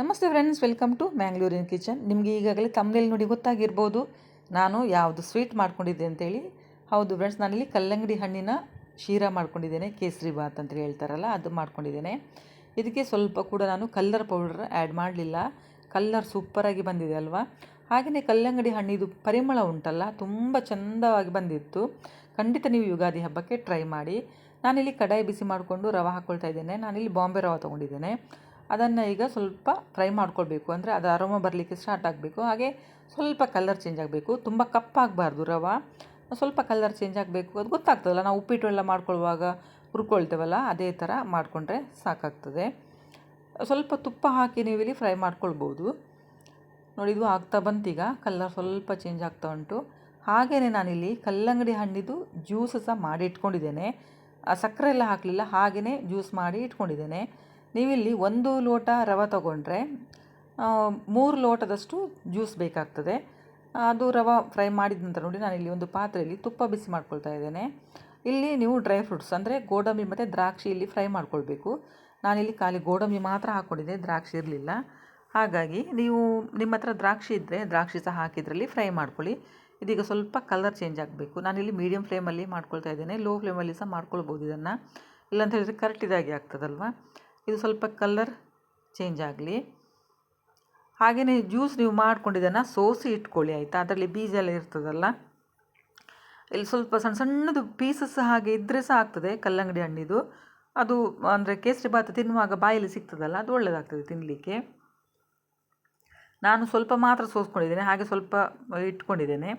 ನಮಸ್ತೆ friends welcome to ಮ್ಯಾಂಗ್ಳೂರಿನ kitchen ನಿಮಗೆ ಈಗಾಗಲೇ ತಮ್ಮನೇಲಿ ನೋಡಿ ಗೊತ್ತಾಗಿರ್ಬೋದು. ನಾನು ಯಾವುದು ಸ್ವೀಟ್ ಮಾಡ್ಕೊಂಡಿದ್ದೆ ಅಂತೇಳಿ. ಹೌದು ಫ್ರೆಂಡ್ಸ್ ನಾನಿಲ್ಲಿ ಕಲ್ಲಂಗಡಿ ಹಣ್ಣಿನ ಶೀರಾ ಮಾಡ್ಕೊಂಡಿದ್ದೇನೆ, ಕೇಸರಿ ಬಾತ್ ಅಂತ ಹೇಳ್ತಾರಲ್ಲ, ಅದು ಮಾಡ್ಕೊಂಡಿದ್ದೇನೆ. ಇದಕ್ಕೆ ಸ್ವಲ್ಪ ಕೂಡ ನಾನು ಕಲ್ಲರ್ ಪೌಡರ್ ಆ್ಯಡ್ ಮಾಡಲಿಲ್ಲ. ಕಲ್ಲರ್ ಸೂಪರಾಗಿ ಬಂದಿದೆ ಅಲ್ವಾ? ಹಾಗೆಯೇ ಕಲ್ಲಂಗಡಿ ಹಣ್ಣಿದು ಪರಿಮಳ ಉಂಟಲ್ಲ, ತುಂಬ ಚೆಂದವಾಗಿ ಬಂದಿತ್ತು. ಖಂಡಿತ ನೀವು ಯುಗಾದಿ ಹಬ್ಬಕ್ಕೆ ಟ್ರೈ ಮಾಡಿ. ನಾನಿಲ್ಲಿ ಕಡಾಯಿ ಬಿಸಿ ಮಾಡಿಕೊಂಡು ರವೆ ಹಾಕ್ಕೊಳ್ತಾ ಇದ್ದೇನೆ. ನಾನಿಲ್ಲಿ ಬಾಂಬೆ ರವೆ ತೊಗೊಂಡಿದ್ದೇನೆ. ಅದನ್ನು ಈಗ ಸ್ವಲ್ಪ ಫ್ರೈ ಮಾಡ್ಕೊಳ್ಬೇಕು. ಅಂದರೆ ಅದು ಅರೋಮ ಬರಲಿಕ್ಕೆ ಸ್ಟಾರ್ಟ್ ಆಗಬೇಕು. ಹಾಗೆ ಸ್ವಲ್ಪ ಕಲರ್ ಚೇಂಜ್ ಆಗಬೇಕು. ತುಂಬ ಕಪ್ಪಾಗಬಾರ್ದು ರವ. ಸ್ವಲ್ಪ ಕಲರ್ ಚೇಂಜ್ ಆಗಬೇಕು. ಅದು ಗೊತ್ತಾಗ್ತದಲ್ಲ, ನಾವು ಉಪ್ಪಿಟ್ಟು ಎಲ್ಲ ಮಾಡ್ಕೊಳ್ಳುವಾಗ ಹುರ್ಕೊಳ್ತೇವಲ್ಲ, ಅದೇ ಥರ ಮಾಡಿಕೊಂಡ್ರೆ ಸಾಕಾಗ್ತದೆ. ಸ್ವಲ್ಪ ತುಪ್ಪ ಹಾಕಿ ನೀವು ಇಲ್ಲಿ ಫ್ರೈ ಮಾಡ್ಕೊಳ್ಬೋದು. ನೋಡಿ, ಇದು ಆಗ್ತಾ ಬಂತೀಗ ಕಲರ್ ಸ್ವಲ್ಪ ಚೇಂಜ್ ಆಗ್ತಾ ಉಂಟು. ಹಾಗೆಯೇ ನಾನಿಲ್ಲಿ ಕಲ್ಲಂಗಡಿ ಹಣ್ಣಿದು ಜ್ಯೂಸ್ ಸಹ ಮಾಡಿ ಇಟ್ಕೊಂಡಿದ್ದೇನೆ ಸಕ್ಕರೆ ಎಲ್ಲ ಹಾಕಲಿಲ್ಲ ಹಾಗೆಯೇ ಜ್ಯೂಸ್ ಮಾಡಿ ಇಟ್ಕೊಂಡಿದ್ದೇನೆ. ನೀವಿಲ್ಲಿ ಒಂದು ಲೋಟ ರವೆ ತಗೊಂಡ್ರೆ ಮೂರು ಲೋಟದಷ್ಟು ಜ್ಯೂಸ್ ಬೇಕಾಗ್ತದೆ. ಅದು ರವೆ ಫ್ರೈ ಮಾಡಿದ ನಂತರ ನೋಡಿ ನಾನು ಇಲ್ಲಿ ಒಂದು ಪಾತ್ರೆಯಲ್ಲಿ ತುಪ್ಪ ಬಿಸಿ ಮಾಡ್ಕೊಳ್ತಾ ಇದ್ದೇನೆ. ಇಲ್ಲಿ ನೀವು ಡ್ರೈ ಫ್ರೂಟ್ಸ್ ಅಂದರೆ ಗೋಡಂಬಿ ಮತ್ತು ದ್ರಾಕ್ಷಿ ಇಲ್ಲಿ ಫ್ರೈ ಮಾಡ್ಕೊಳ್ಬೇಕು. ನಾನಿಲ್ಲಿ ಖಾಲಿ ಗೋಡಂಬಿ ಮಾತ್ರ ಹಾಕ್ಕೊಂಡಿದ್ದೆ, ದ್ರಾಕ್ಷಿ ಇರಲಿಲ್ಲ. ಹಾಗಾಗಿ ನೀವು ನಿಮ್ಮ ಹತ್ರ ದ್ರಾಕ್ಷಿ ಇದ್ದರೆ ದ್ರಾಕ್ಷಿ ಸಹ ಹಾಕಿದ್ರಲ್ಲಿ ಫ್ರೈ ಮಾಡ್ಕೊಳ್ಳಿ. ಇದೀಗ ಸ್ವಲ್ಪ ಕಲರ್ ಚೇಂಜ್ ಆಗಬೇಕು. ನಾನಿಲ್ಲಿ ಮೀಡಿಯಮ್ ಫ್ಲೇಮಲ್ಲಿ ಮಾಡ್ಕೊಳ್ತಾ ಇದ್ದೇನೆ, ಲೋ ಫ್ಲೇಮಲ್ಲಿ ಸಹ ಮಾಡ್ಕೊಳ್ಬೋದು ಇದನ್ನು. ಇಲ್ಲಾಂತ ಹೇಳಿದರೆ ಕರೆಕ್ಟ್ ಇದಾಗಿ ಆಗ್ತದಲ್ವ? ಇದು ಸ್ವಲ್ಪ ಕಲ್ಲರ್ ಚೇಂಜ್ ಆಗಲಿ. ಹಾಗೆಯೇ ಜ್ಯೂಸ್ ನೀವು ಮಾಡ್ಕೊಂಡಿದ್ದನ್ನು ಸೋಸಿ ಇಟ್ಕೊಳ್ಳಿ ಆಯಿತಾ? ಅದರಲ್ಲಿ ಬೀಜ ಎಲ್ಲ ಇರ್ತದಲ್ಲ? ಇಲ್ಲಿ ಸ್ವಲ್ಪ ಸಣ್ಣ ಸಣ್ಣದು ಪೀಸಸ್ ಹಾಗೆ ಇದ್ದರೆ ಸಹ ಆಗ್ತದೆ ಕಲ್ಲಂಗಡಿ ಹಣ್ಣಿದು. ಅದು ಅಂದರೆ ಕೇಸರಿ ಭಾತ್ ತಿನ್ನುವಾಗ ಬಾಯಲ್ಲಿ ಸಿಗ್ತದಲ್ಲ, ಅದು ಒಳ್ಳೆಯದಾಗ್ತದೆ ತಿನ್ನಲಿಕ್ಕೆ ನಾನು ಸ್ವಲ್ಪ ಮಾತ್ರ ಸೋಸ್ಕೊಂಡಿದ್ದೇನೆ, ಹಾಗೆ ಸ್ವಲ್ಪ ಇಟ್ಕೊಂಡಿದ್ದೇನೆ.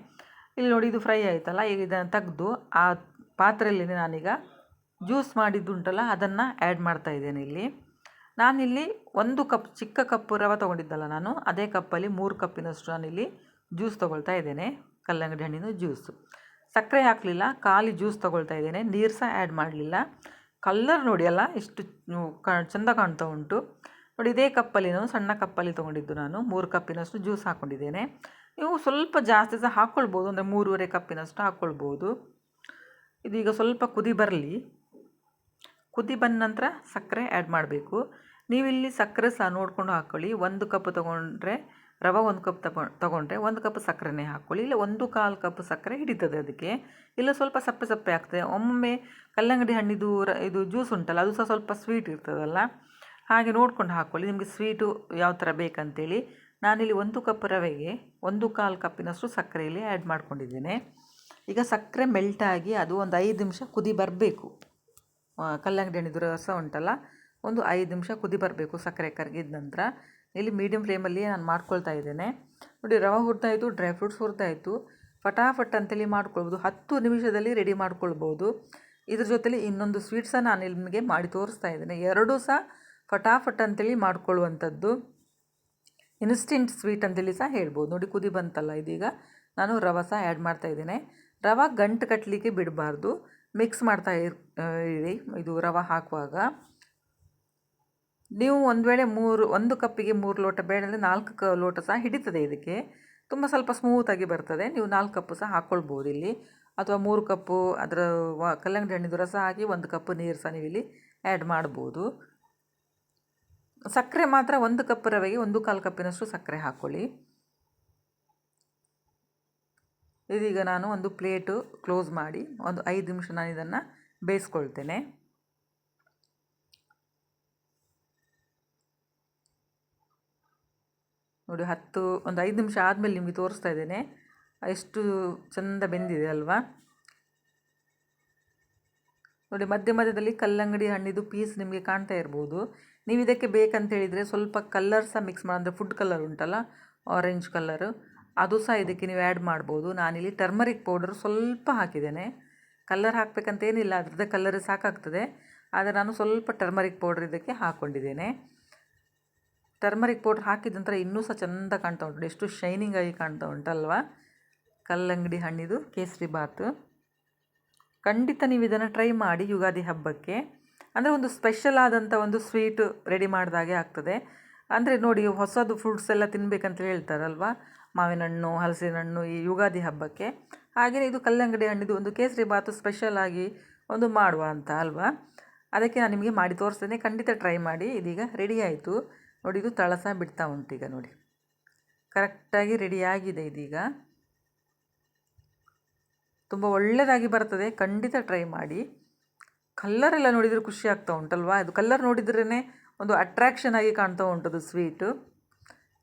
ಇಲ್ಲಿ ನೋಡಿ ಇದು ಫ್ರೈ ಆಯಿತಲ್ಲ, ಈಗ ಇದನ್ನು ತೆಗೆದು ಆ ಪಾತ್ರೆಯಲ್ಲಿ ನಾನೀಗ ಜ್ಯೂಸ್ ಮಾಡಿದ್ದುಂಟಲ್ಲ, ಅದನ್ನು ಆ್ಯಡ್ ಮಾಡ್ತಾ ಇದ್ದೇನೆ ಇಲ್ಲಿ. ನಾನಿಲ್ಲಿ ಒಂದು ಕಪ್, ಚಿಕ್ಕ ಕಪ್ಪು ರವೆ ತೊಗೊಂಡಿದ್ದಲ್ಲ ನಾನು, ಅದೇ ಕಪ್ಪಲ್ಲಿ ಮೂರು ಕಪ್ಪಿನಷ್ಟು ನಾನಿಲ್ಲಿ ಜ್ಯೂಸ್ ತೊಗೊಳ್ತಾ ಇದ್ದೇನೆ, ಕಲ್ಲಂಗಡಿ ಹಣ್ಣಿನ ಜ್ಯೂಸು. ಸಕ್ಕರೆ ಹಾಕಲಿಲ್ಲ, ಖಾಲಿ ಜ್ಯೂಸ್ ತೊಗೊಳ್ತಾ ಇದ್ದೇನೆ ನೀರು ಸಹ ಆ್ಯಡ್ ಮಾಡಲಿಲ್ಲ. ಕಲ್ಲರ್ ನೋಡಿ ಅಲ್ಲ ಎಷ್ಟು ಕ, ಚೆಂದ ಕಾಣ್ತಾ ಉಂಟು. ನೋಡಿ, ಇದೇ ಕಪ್ಪಲ್ಲಿ ನಾನು, ಸಣ್ಣ ಕಪ್ಪಲ್ಲಿ ತೊಗೊಂಡಿದ್ದು ನಾನು, ಮೂರು ಕಪ್ಪಿನಷ್ಟು ಜ್ಯೂಸ್ ಹಾಕ್ಕೊಂಡಿದ್ದೇನೆ ನೀವು ಸ್ವಲ್ಪ ಜಾಸ್ತಿ ಸಹ ಹಾಕ್ಕೊಳ್ಬೋದು ಅಂದರೆ ಮೂರುವರೆ ಕಪ್ಪಿನಷ್ಟು ಹಾಕ್ಕೊಳ್ಬೋದು ಇದೀಗ ಸ್ವಲ್ಪ ಕುದಿ ಬರಲಿ. ಕುದಿ ಬಂದ ನಂತರ ಸಕ್ಕರೆ ಆ್ಯಡ್ ಮಾಡಬೇಕು. ನೀವಿಲ್ಲಿ ಸಕ್ಕರೆ ಸಹ ನೋಡಿಕೊಂಡು ಹಾಕ್ಕೊಳ್ಳಿ ಒಂದು ಕಪ್ ತೊಗೊಂಡ್ರೆ, ರವೆ ಒಂದು ಕಪ್ ತಗೊ, ತೊಗೊಂಡ್ರೆ ಒಂದು ಕಪ್ ಸಕ್ಕರೆನೇ ಹಾಕ್ಕೊಳ್ಳಿ ಇಲ್ಲ ಒಂದು ಕಾಲು ಕಪ್ ಸಕ್ಕರೆ ಹಿಡಿತದೆ ಅದಕ್ಕೆ. ಇಲ್ಲ ಸ್ವಲ್ಪ ಸಪ್ಪೆ ಸಪ್ಪೆ ಆಗ್ತದೆ. ಒಮ್ಮೊಮ್ಮೆ ಕಲ್ಲಂಗಡಿ ಹಣ್ಣಿದು ರ, ಇದು ಜ್ಯೂಸ್ ಉಂಟಲ್ಲ, ಅದು ಸಹ ಸ್ವಲ್ಪ ಸ್ವೀಟ್ ಇರ್ತದಲ್ಲ. ಹಾಗೆ ನೋಡ್ಕೊಂಡು ಹಾಕ್ಕೊಳ್ಳಿ ನಿಮಗೆ ಸ್ವೀಟು ಯಾವ ಥರ ಬೇಕಂತೇಳಿ. ನಾನಿಲ್ಲಿ ಒಂದು ಕಪ್ ರವೆಗೆ ಒಂದು ಕಾಲು ಕಪ್ಪಿನಷ್ಟು ಸಕ್ಕರೆಯಲ್ಲಿ ಆ್ಯಡ್ ಮಾಡ್ಕೊಂಡಿದ್ದೇನೆ. ಈಗ ಸಕ್ಕರೆ ಮೆಲ್ಟಾಗಿ ಅದು ಒಂದು ಐದು ನಿಮಿಷ ಕುದಿ ಬರಬೇಕು. ಕಲ್ಲಂಗಡಿ ಹಣ್ಣಿದು ರಸ ಉಂಟಲ್ಲ, ಒಂದು ಐದು ನಿಮಿಷ ಕುದಿ ಬರಬೇಕು ಸಕ್ಕರೆ ಕರಗಿದ ನಂತರ. ಇಲ್ಲಿ ಮೀಡಿಯಮ್ ಫ್ಲೇಮಲ್ಲಿ ನಾನು ಮಾಡ್ಕೊಳ್ತಾ ಇದ್ದೇನೆ. ನೋಡಿ, ರವೆ ಹುರಿದಾಯಿತು ಡ್ರೈ ಫ್ರೂಟ್ಸ್ ಹುರಿದಾಯಿತು ಫಟಾಫಟ್ ಅಂತೇಳಿ ಮಾಡ್ಕೊಳ್ಬೋದು. ಹತ್ತು ನಿಮಿಷದಲ್ಲಿ ರೆಡಿ ಮಾಡ್ಕೊಳ್ಬೋದು. ಇದ್ರ ಜೊತೆಲಿ ಇನ್ನೊಂದು ಸ್ವೀಟ್ಸ ನಾನು ನಿಮಗೆ ಮಾಡಿ ತೋರಿಸ್ತಾ ಇದ್ದೇನೆ. ಎರಡೂ ಸಹ ಫಟಾಫಟ್ ಅಂತೇಳಿ ಮಾಡ್ಕೊಳ್ಳುವಂಥದ್ದು. ಇನ್ಸ್ಟೆಂಟ್ ಸ್ವೀಟ್ ಅಂತೇಳಿ ಸಹ ಹೇಳ್ಬೋದು. ನೋಡಿ, ಕುದಿ ಬಂತಲ್ಲ ಇದೀಗ. ನಾನು ರವೆ ಸಹ ಆ್ಯಡ್ ಮಾಡ್ತಾ ಇದ್ದೇನೆ. ರವೆ ಗಂಟು ಕಟ್ಟಲಿಕ್ಕೆ ಬಿಡಬಾರ್ದು. ಮಿಕ್ಸ್ ಮಾಡ್ತಾ ಇರ್ ಇದು ರವೆ ಹಾಕುವಾಗ ನೀವು ಒಂದು ವೇಳೆ ಮೂರು, ಒಂದು ಕಪ್ಪಿಗೆ ಮೂರು ಲೋಟ ಬೇಳೆ ನಾಲ್ಕು ಕ, ಲೋಟ ಸಹ ಹಿಡಿತದೆ ಇದಕ್ಕೆ. ತುಂಬ ಸ್ವಲ್ಪ ಸ್ಮೂತಾಗಿ ಬರ್ತದೆ. ನೀವು ನಾಲ್ಕು ಕಪ್ಪು ಸಹ ಹಾಕ್ಕೊಳ್ಬೋದು ಇಲ್ಲಿ. ಅಥವಾ ಮೂರು ಕಪ್ಪು ಅದರ ಕಲ್ಲಂಗಡಿ ಹಣ್ಣಿದು ರಸ ಹಾಕಿ ಒಂದು ಕಪ್ ನೀರು ಸಹ ನೀವು ಇಲ್ಲಿ ಆ್ಯಡ್ ಮಾಡ್ಬೋದು. ಸಕ್ಕರೆ ಮಾತ್ರ ಒಂದು ಕಪ್ ರವೆಗೆ ಒಂದು ಕಾಲು ಕಪ್ಪಿನಷ್ಟು ಸಕ್ಕರೆ ಹಾಕ್ಕೊಳ್ಳಿ ಇದೀಗ ನಾನು ಒಂದು ಪ್ಲೇಟು ಕ್ಲೋಸ್ ಮಾಡಿ ಒಂದು ಐದು ನಿಮಿಷ ನಾನು ಇದನ್ನು ಬೇಯಿಸ್ಕೊಳ್ತೇನೆ. ನೋಡಿ, ಹತ್ತು, ಒಂದು ಐದು ನಿಮಿಷ ಆದಮೇಲೆ ನಿಮಗೆ ತೋರಿಸ್ತಾ ಇದ್ದೇನೆ. ಎಷ್ಟು ಚೆಂದ ಬೆಂದಿದೆ ಅಲ್ವಾ? ನೋಡಿ, ಮಧ್ಯ ಮಧ್ಯದಲ್ಲಿ ಕಲ್ಲಂಗಡಿ ಹಣ್ಣಿದು ಪೀಸ್ ನಿಮಗೆ ಕಾಣ್ತಾ ಇರ್ಬೋದು. ನೀವು ಇದಕ್ಕೆ ಬೇಕಂತ ಹೇಳಿದರೆ ಸ್ವಲ್ಪ ಕಲರ್ ಸಹ ಮಿಕ್ಸ್ ಮಾಡಿ. ಅಂದರೆ ಫುಡ್ ಕಲರ್ ಉಂಟಲ್ಲ ಆರೆಂಜ್ ಕಲರು ಅದು ಸಹ ಇದಕ್ಕೆ ನೀವು ಆ್ಯಡ್ ಮಾಡ್ಬೋದು. ನಾನಿಲ್ಲಿ ಟರ್ಮರಿಕ್ ಪೌಡರ್ ಸ್ವಲ್ಪ ಹಾಕಿದ್ದೇನೆ. ಕಲ್ಲರ್ ಹಾಕಬೇಕಂತೇನಿಲ್ಲ, ಅದರದ್ದೇ ಕಲ್ಲರ್ ಸಾಕಾಗ್ತದೆ. ಆದರೆ ನಾನು ಸ್ವಲ್ಪ ಟರ್ಮರಿಕ್ ಪೌಡರ್ ಇದಕ್ಕೆ ಹಾಕ್ಕೊಂಡಿದ್ದೇನೆ ಟರ್ಮರಿಕ್ ಪೌಡ್ರ್ ಹಾಕಿದ ನಂತರ ಇನ್ನೂ ಸಹ ಚೆಂದ ಕಾಣ್ತಾ ಉಂಟು. ಎಷ್ಟು ಶೈನಿಂಗ್ ಆಗಿ ಕಾಣ್ತಾ ಉಂಟಲ್ವಾ? ಕಲ್ಲಂಗಡಿ ಹಣ್ಣಿದು ಕೇಸರಿ ಬಾತು. ಖಂಡಿತ ನೀವು ಇದನ್ನು ಟ್ರೈ ಮಾಡಿ ಯುಗಾದಿ ಹಬ್ಬಕ್ಕೆ. ಅಂದರೆ ಒಂದು ಸ್ಪೆಷಲ್ ಆದಂಥ ಒಂದು ಸ್ವೀಟ್ ರೆಡಿ ಮಾಡಿದಾಗೆ ಆಗ್ತದೆ. ಅಂದರೆ ನೋಡಿ, ಹೊಸದು ಫ್ರೂಟ್ಸ್ ಎಲ್ಲ ತಿನ್ನಬೇಕಂತ ಹೇಳ್ತಾರಲ್ವ? ಮಾವಿನ ಹಣ್ಣು ಹಲಸಿನ ಹಣ್ಣು ಈ ಯುಗಾದಿ ಹಬ್ಬಕ್ಕೆ. ಹಾಗೆಯೇ ಇದು ಕಲ್ಲಂಗಡಿ ಹಣ್ಣಿದು ಒಂದು ಕೇಸರಿ ಬಾತು ಸ್ಪೆಷಲ್ ಆಗಿ ಒಂದು ಮಾಡುವ ಅಂತ ಅಲ್ವಾ? ಅದಕ್ಕೆ ನಾನು ನಿಮಗೆ ಮಾಡಿ ತೋರಿಸ್ತೇನೆ. ಖಂಡಿತ ಟ್ರೈ ಮಾಡಿ. ಇದೀಗ ರೆಡಿ ಆಯಿತು. ನೋಡಿ, ಇದು ತಳಸ ಬಿಡ್ತಾ ಉಂಟು ಈಗ ನೋಡಿ. ಕರೆಕ್ಟಾಗಿ ರೆಡಿಯಾಗಿದೆ ಇದೀಗ. ತುಂಬ ಒಳ್ಳೆಯದಾಗಿ ಬರ್ತದೆ. ಖಂಡಿತ ಟ್ರೈ ಮಾಡಿ. ಕಲ್ಲರೆಲ್ಲ ನೋಡಿದರೆ ಖುಷಿ ಆಗ್ತಾ ಉಂಟಲ್ವಾ? ಅದು ಕಲ್ಲರ್ ನೋಡಿದ್ರೇ ಒಂದು ಅಟ್ರಾಕ್ಷನ್ ಆಗಿ ಕಾಣ್ತಾ ಉಂಟದು ಸ್ವೀಟು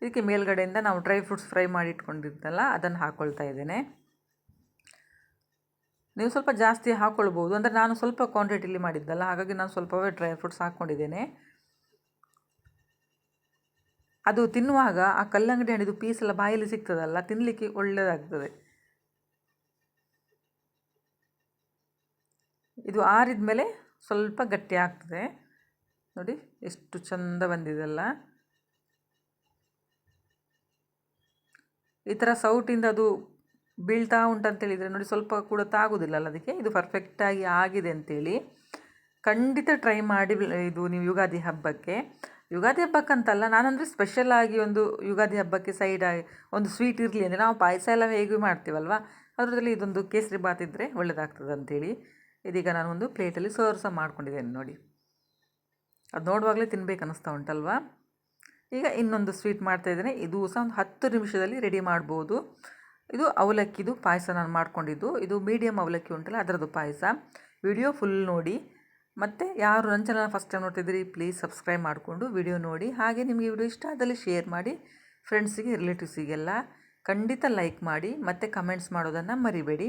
ಇದಕ್ಕೆ ಮೇಲ್ಗಡೆಯಿಂದ ನಾವು ಡ್ರೈ ಫ್ರೂಟ್ಸ್ ಫ್ರೈ ಮಾಡಿ ಇಟ್ಕೊಂಡಿರ್ತಲ್ಲ ಅದನ್ನು ಹಾಕ್ಕೊಳ್ತಾ ಇದ್ದೇನೆ. ನೀವು ಸ್ವಲ್ಪ ಜಾಸ್ತಿ ಹಾಕ್ಕೊಳ್ಬೋದು ಅಂದರೆ ನಾನು ಸ್ವಲ್ಪ ಕ್ವಾಂಟಿಟಿಲಿ ಮಾಡಿದ್ದಲ್ಲ, ಹಾಗಾಗಿ ನಾನು ಸ್ವಲ್ಪವೇ ಡ್ರೈ ಫ್ರೂಟ್ಸ್ ಹಾಕ್ಕೊಂಡಿದ್ದೇನೆ. ಅದು ತಿನ್ನುವಾಗ ಆ ಕಲ್ಲಂಗಡಿ ಹಣ್ಣಿದು ಪೀಸ್ ಎಲ್ಲ ಬಾಯಲ್ಲಿ ಸಿಗ್ತದಲ್ಲ ತಿನ್ನಲಿಕ್ಕೆ ಒಳ್ಳೆಯದಾಗ್ತದೆ ಇದು ಆರಿದ ಮೇಲೆ ಸ್ವಲ್ಪ ಗಟ್ಟಿ ಆಗ್ತದೆ. ನೋಡಿ, ಎಷ್ಟು ಚಂದ ಬಂದಿದೆಲ್ಲ. ಈ ಥರ ಸೌಟಿಂದ ಅದು ಬೀಳ್ತಾ ಉಂಟಂತೇಳಿದರೆ ನೋಡಿ ಸ್ವಲ್ಪ ಕೂಡ ತಾಗೋದಿಲ್ಲಲ್ಲ ಅದಕ್ಕೆ? ಇದು ಪರ್ಫೆಕ್ಟಾಗಿ ಆಗಿದೆ ಅಂತೇಳಿ. ಖಂಡಿತ ಟ್ರೈ ಮಾಡಿ ಇದು ನೀವು ಯುಗಾದಿ ಹಬ್ಬಕ್ಕೆ. ಯುಗಾದಿ ಹಬ್ಬಕ್ಕಂತಲ್ಲ ನಾನಂದರೆ ಸ್ಪೆಷಲಾಗಿ ಒಂದು ಯುಗಾದಿ ಹಬ್ಬಕ್ಕೆ ಸೈಡಾಗಿ ಒಂದು ಸ್ವೀಟ್ ಇರಲಿ ಅಂದರೆ ನಾವು ಪಾಯಸ ಎಲ್ಲ ಹೇಗೂ ಮಾಡ್ತೀವಲ್ವ? ಅದರಲ್ಲಿ ಇದೊಂದು ಕೇಸರಿ ಬಾತ್ ಇದ್ದರೆ ಒಳ್ಳೆಯದಾಗ್ತದೆ ಅಂಥೇಳಿ ಇದೀಗ ನಾನು ಒಂದು ಪ್ಲೇಟಲ್ಲಿ ಸರ್ವ್ ಸಹ ಮಾಡ್ಕೊಂಡಿದ್ದೇನೆ ನೋಡಿ. ಅದು ನೋಡುವಾಗಲೇ ತಿನ್ಬೇಕು ಅನ್ನಿಸ್ತಾ ಉಂಟಲ್ವಾ? ಈಗ ಇನ್ನೊಂದು ಸ್ವೀಟ್ ಮಾಡ್ತಾಯಿದ್ದೇನೆ ಇದು ಸಹ ಒಂದು ಹತ್ತು ನಿಮಿಷದಲ್ಲಿ ರೆಡಿ ಮಾಡ್ಬೋದು. ಇದು ಅವಲಕ್ಕಿದು ಪಾಯಸ ನಾನು ಮಾಡ್ಕೊಂಡಿದ್ದು. ಇದು ಮೀಡಿಯಮ್ ಅವಲಕ್ಕಿ ಉಂಟಲ್ಲ, ಅದರದ್ದು ಪಾಯಸ. ವಿಡಿಯೋ ಫುಲ್ ನೋಡಿ. ಮತ್ತು ಯಾರು ನನ್ನ ಚಾನಲ್ ಫಸ್ಟ್ ಟೈಮ್ ನೋಡ್ತಿದ್ದೀರಿ ಪ್ಲೀಸ್ ಸಬ್ಸ್ಕ್ರೈಬ್ ಮಾಡಿಕೊಂಡು ವಿಡಿಯೋ ನೋಡಿ. ಹಾಗೆ ನಿಮಗೆ ವಿಡಿಯೋ ಇಷ್ಟ ಆದಲ್ಲಿ ಶೇರ್ ಮಾಡಿ ಫ್ರೆಂಡ್ಸಿಗೆ ರಿಲೇಟಿವ್ಸಿಗೆಲ್ಲ ಖಂಡಿತ ಲೈಕ್ ಮಾಡಿ, ಮತ್ತು ಕಮೆಂಟ್ಸ್ ಮಾಡೋದನ್ನು ಮರಿಬೇಡಿ.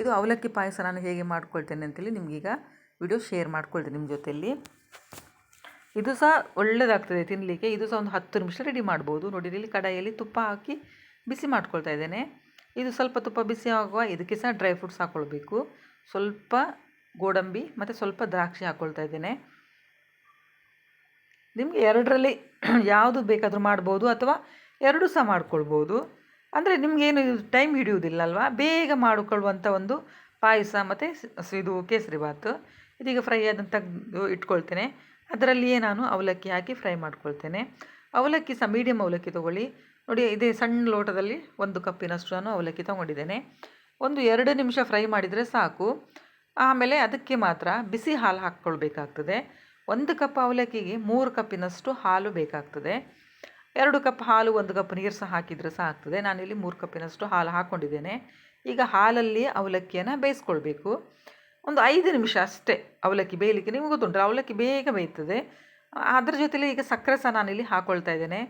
ಇದು ಅವಲಕ್ಕಿ ಪಾಯಸ ನಾನು ಹೇಗೆ ಮಾಡ್ಕೊಳ್ತೇನೆ ಅಂತೇಳಿ ನಿಮಗೀಗ ವಿಡಿಯೋ ಶೇರ್ ಮಾಡ್ಕೊಳ್ತೀನಿ ನಿಮ್ಮ ಜೊತೆಯಲ್ಲಿ. ಇದು ಸಹ ಒಳ್ಳೆಯದಾಗ್ತದೆ ತಿನ್ನಲಿಕ್ಕೆ ಇದು ಸಹ ಒಂದು ಹತ್ತು ನಿಮಿಷ ರೆಡಿ ಮಾಡ್ಬೋದು. ನೋಡಿ, ಇಲ್ಲಿ ಕಡಾಯಲ್ಲಿ ತುಪ್ಪ ಹಾಕಿ ಬಿಸಿ ಮಾಡ್ಕೊಳ್ತಾ ಇದ್ದೇನೆ. ಇದು ಸ್ವಲ್ಪ ತುಪ್ಪ ಬಿಸಿ ಆಗುವ ಇದಕ್ಕೆ ಸಹ ಡ್ರೈ ಫ್ರೂಟ್ಸ್ ಹಾಕ್ಕೊಳ್ಬೇಕು ಸ್ವಲ್ಪ ಗೋಡಂಬಿ ಮತ್ತು ಸ್ವಲ್ಪ ದ್ರಾಕ್ಷಿ ಹಾಕ್ಕೊಳ್ತಾ ಇದ್ದೇನೆ. ನಿಮಗೆ ಎರಡರಲ್ಲಿ ಯಾವುದು ಬೇಕಾದರೂ ಮಾಡ್ಬೋದು ಅಥವಾ ಎರಡು ಸಹ ಮಾಡ್ಕೊಳ್ಬೋದು. ಅಂದರೆ ನಿಮಗೇನು ಟೈಮ್ ಹಿಡಿಯುವುದಿಲ್ಲ ಅಲ್ವಾ? ಬೇಗ ಮಾಡಿಕೊಳ್ಳುವಂಥ ಒಂದು ಪಾಯಸ ಮತ್ತು ಇದು ಕೇಸರಿ ಬಾತು. ಇದೀಗ ಫ್ರೈ ಆದಂಥ ಇಟ್ಕೊಳ್ತೇನೆ. ಅದರಲ್ಲಿಯೇ ನಾನು ಅವಲಕ್ಕಿ ಹಾಕಿ ಫ್ರೈ ಮಾಡ್ಕೊಳ್ತೇನೆ. ಅವಲಕ್ಕಿ ಸಹ ಮೀಡಿಯಮ್ ಅವಲಕ್ಕಿ ತೊಗೊಳ್ಳಿ. ನೋಡಿ, ಇದೇ ಸಣ್ಣ ಲೋಟದಲ್ಲಿ ಒಂದು ಕಪ್ಪಿನಷ್ಟು ನಾನು ಅವಲಕ್ಕಿ ತೊಗೊಂಡಿದ್ದೇನೆ. ಒಂದು ಎರಡು ನಿಮಿಷ ಫ್ರೈ ಮಾಡಿದರೆ ಸಾಕು. ಆಮೇಲೆ ಅದಕ್ಕೆ ಮಾತ್ರ ಬಿಸಿ ಹಾಲು ಹಾಕ್ಕೊಳ್ಬೇಕಾಗ್ತದೆ. ಒಂದು ಕಪ್ ಅವಲಕ್ಕಿಗೆ ಮೂರು ಕಪ್ಪಿನಷ್ಟು ಹಾಲು ಬೇಕಾಗ್ತದೆ. ಎರಡು ಕಪ್ ಹಾಲು, ಒಂದು ಕಪ್ ನೀರು ಸಹ ಹಾಕಿದರೆ ಸಹ ಆಗ್ತದೆ ನಾನಿಲ್ಲಿ ಮೂರು ಕಪ್ಪಿನಷ್ಟು ಹಾಲು ಹಾಕ್ಕೊಂಡಿದ್ದೇನೆ. ಈಗ ಹಾಲಲ್ಲಿ ಅವಲಕ್ಕಿಯನ್ನು ಬೇಯಿಸ್ಕೊಳ್ಬೇಕು. ಒಂದು ಐದು ನಿಮಿಷ ಅಷ್ಟೇ ಅವಲಕ್ಕಿ ಬೇಯಲಿಕ್ಕೆ. ನಿಮಗೆ ಗೊತ್ತುಂಟು ಅವಲಕ್ಕಿ ಬೇಗ ಬೇಯ್ತದೆ. ಅದರ ಜೊತೆಲಿ ಈಗ ಸಕ್ಕರೆ ಸಹ ನಾನಿಲ್ಲಿ ಹಾಕ್ಕೊಳ್ತಾ ಇದ್ದೇನೆ.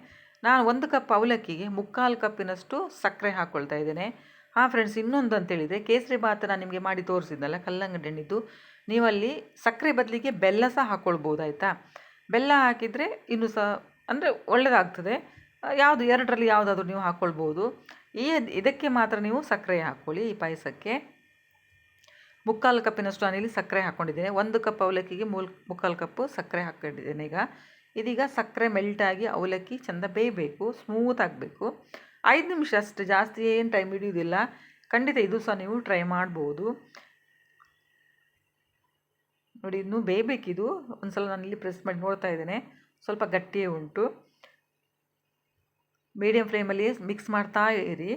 ನಾನು ಒಂದು ಕಪ್ ಅವಲಕ್ಕಿಗೆ ಮುಕ್ಕಾಲು ಕಪ್ಪಿನಷ್ಟು ಸಕ್ಕರೆ ಹಾಕ್ಕೊಳ್ತಾ ಇದ್ದೇನೆ. ಹಾಂ ಫ್ರೆಂಡ್ಸ್ ಇನ್ನೊಂದು ಅಂತೇಳಿದರೆ, ಕೇಸರಿ ಬಾತ್ ನಾನು ನಿಮಗೆ ಮಾಡಿ ತೋರಿಸಿದ್ನಲ್ಲ, ಕಲ್ಲಂಗಡಿ ಎಣ್ಣಿದ್ದು ನೀವಲ್ಲಿ ಸಕ್ಕರೆ ಬದಲಿಗೆ ಬೆಲ್ಲ ಸಹ ಹಾಕ್ಕೊಳ್ಬೋದು ಆಯಿತಾ? ಬೆಲ್ಲ ಹಾಕಿದರೆ ಇನ್ನೂ ಸಹ, ಅಂದರೆ ಒಳ್ಳೆಯದಾಗ್ತದೆ ಯಾವುದು, ಎರಡರಲ್ಲಿ ಯಾವುದಾದ್ರೂ ನೀವು ಹಾಕ್ಕೊಳ್ಬೋದು ಈ ಇದಕ್ಕೆ ಮಾತ್ರ ನೀವು ಸಕ್ಕರೆ ಹಾಕ್ಕೊಳ್ಳಿ ಈ ಪಾಯಸಕ್ಕೆ. ಮುಕ್ಕಾಲು ಕಪ್ಪಿನಷ್ಟು ನಾನಿಲ್ಲಿ ಸಕ್ಕರೆ ಹಾಕ್ಕೊಂಡಿದ್ದೇನೆ. ಒಂದು ಕಪ್ ಅವಲಕ್ಕಿಗೆ ಮೂಲ್, ಮುಕ್ಕಾಲು ಕಪ್ಪು ಸಕ್ಕರೆ ಹಾಕ್ಕೊಂಡಿದ್ದೇನೆ ಈಗ. ಇದೀಗ ಸಕ್ಕರೆ ಮೆಲ್ಟಾಗಿ ಅವಲಕ್ಕಿ ಚೆಂದ ಬೇಯಬೇಕು ಸ್ಮೂತ್ ಆಗಬೇಕು. ಐದು ನಿಮಿಷ ಅಷ್ಟು ಜಾಸ್ತಿ ಏನು ಟೈಮ್ ಹಿಡಿಯೋದಿಲ್ಲ ಖಂಡಿತ ಇದು ಸಹ ನೀವು ಟ್ರೈ ಮಾಡ್ಬೋದು. ನೋಡಿ, ಇನ್ನೂ ಬೇಯಬೇಕಿದು. ಒಂದು ಸಲ ನಾನಿಲ್ಲಿ ಪ್ರೆಸ್ ಮಾಡಿ ನೋಡ್ತಾ ಇದ್ದೇನೆ. ಸ್ವಲ್ಪ ಗಟ್ಟಿಯೇ ಉಂಟು. ಮೀಡಿಯಮ್ ಫ್ಲೇಮಲ್ಲಿ ಮಿಕ್ಸ್ ಮಾಡ್ತಾ ಇರಿ.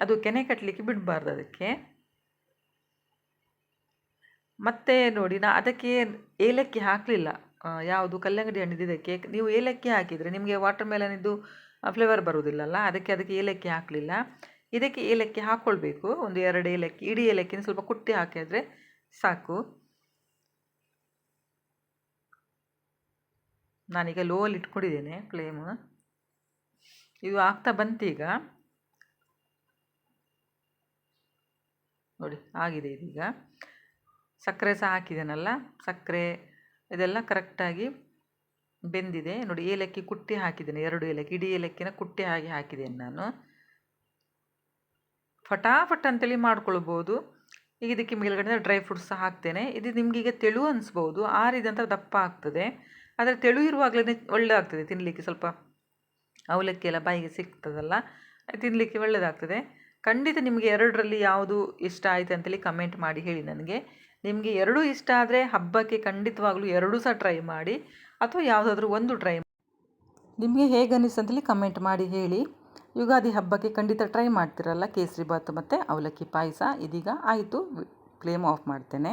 ಅದು ಕೆನೆ ಕಟ್ಟಲಿಕ್ಕೆ ಬಿಡಬಾರ್ದು ಅದಕ್ಕೆ. ಮತ್ತು ನೋಡಿ, ನಾ ಅದಕ್ಕೆ ಏಲಕ್ಕಿ ಹಾಕಲಿಲ್ಲ. ಯಾವುದು? ಕಲ್ಲಂಗಡಿ ಹಣ್ಣಿದ್ದು ಇದಕ್ಕೆ. ನೀವು ಏಲಕ್ಕಿ ಹಾಕಿದರೆ ನಿಮಗೆ ವಾಟರ್ ಮೆಲನಿದ್ದು ಫ್ಲೇವರ್ ಬರುವುದಿಲ್ಲಲ್ಲ ಅದಕ್ಕೆ ಅದಕ್ಕೆ ಏಲಕ್ಕಿ ಹಾಕಲಿಲ್ಲ. ಇದಕ್ಕೆ ಏಲಕ್ಕಿ ಹಾಕ್ಕೊಳ್ಬೇಕು ಒಂದು ಎರಡು ಏಲಕ್ಕಿ, ಇಡೀ ಏಲಕ್ಕಿನ ಸ್ವಲ್ಪ ಕುಟ್ಟಿ ಹಾಕಿದರೆ ಸಾಕು. ನಾನೀಗ ಲೋಲ್ ಇಟ್ಕೊಂಡಿದ್ದೇನೆ ಫ್ಲೇಮ್ ಇದು ಆಗ್ತಾ ಬಂತೀಗ. ನೋಡಿ, ಆಗಿದೆ ಇದೀಗ. ಸಕ್ಕರೆ ಸಹ ಹಾಕಿದ್ದೇನಲ್ಲ? ಸಕ್ಕರೆ ಇದೆಲ್ಲ ಕರೆಕ್ಟಾಗಿ ಬೆಂದಿದೆ. ನೋಡಿ, ಏಲಕ್ಕಿ ಕುಟ್ಟಿ ಹಾಕಿದ್ದೇನೆ, ಎರಡು ಏಲಕ್ಕಿ, ಇಡೀ ಏಲಕ್ಕಿನ ಕುಟ್ಟಿ ಹಾಕಿ ಹಾಕಿದ್ದೇನೆ ನಾನು. ಫಟಾಫಟ್ ಅಂತೇಳಿ ಮಾಡ್ಕೊಳ್ಬೋದು. ಈಗ ಇದಕ್ಕೆ ಮೇಲ್ಗಡೆ ಡ್ರೈ ಫ್ರೂಟ್ಸ್ ಸಹ ಹಾಕ್ತೇನೆ. ಇದು ನಿಮಗೀಗ ತೆಳು ಅನಿಸ್ಬೋದು. ನಂತರ ದಪ್ಪ ಆಗ್ತದೆ. ಆದರೆ ತೆಳು ಇರುವಾಗಲೇ ಒಳ್ಳೆ ಆಗ್ತದೆ ತಿನ್ನಲಿಕ್ಕೆ ಸ್ವಲ್ಪ ಅವಲಕ್ಕಿ ಎಲ್ಲ ಬಾಯಿಗೆ ಸಿಗ್ತದಲ್ಲ ತಿನ್ನಲಿಕ್ಕೆ ಒಳ್ಳೆಯದಾಗ್ತದೆ ಖಂಡಿತ ನಿಮಗೆ ಎರಡರಲ್ಲಿ ಯಾವುದು ಇಷ್ಟ ಆಯಿತು ಅಂತೇಳಿ ಕಮೆಂಟ್ ಮಾಡಿ ಹೇಳಿ ನನಗೆ. ನಿಮಗೆ ಎರಡೂ ಇಷ್ಟ ಆದರೆ ಹಬ್ಬಕ್ಕೆ ಖಂಡಿತವಾಗ್ಲೂ ಎರಡೂ ಸಹ ಟ್ರೈ ಮಾಡಿ ಅಥವಾ ಯಾವುದಾದ್ರೂ ಒಂದು ಟ್ರೈ ನಿಮಗೆ ಹೇಗೆ ಅನ್ನಿಸ್ತಂತೇಳಿ ಕಮೆಂಟ್ ಮಾಡಿ ಹೇಳಿ. ಯುಗಾದಿ ಹಬ್ಬಕ್ಕೆ ಖಂಡಿತ ಟ್ರೈ ಮಾಡ್ತಿರಲ್ಲ ಕೇಸರಿ ಬಾತ್ ಮತ್ತು ಅವಲಕ್ಕಿ ಪಾಯಸ. ಇದೀಗ ಆಯಿತು. ಫ್ಲೇಮ್ ಆಫ್ ಮಾಡ್ತೇನೆ.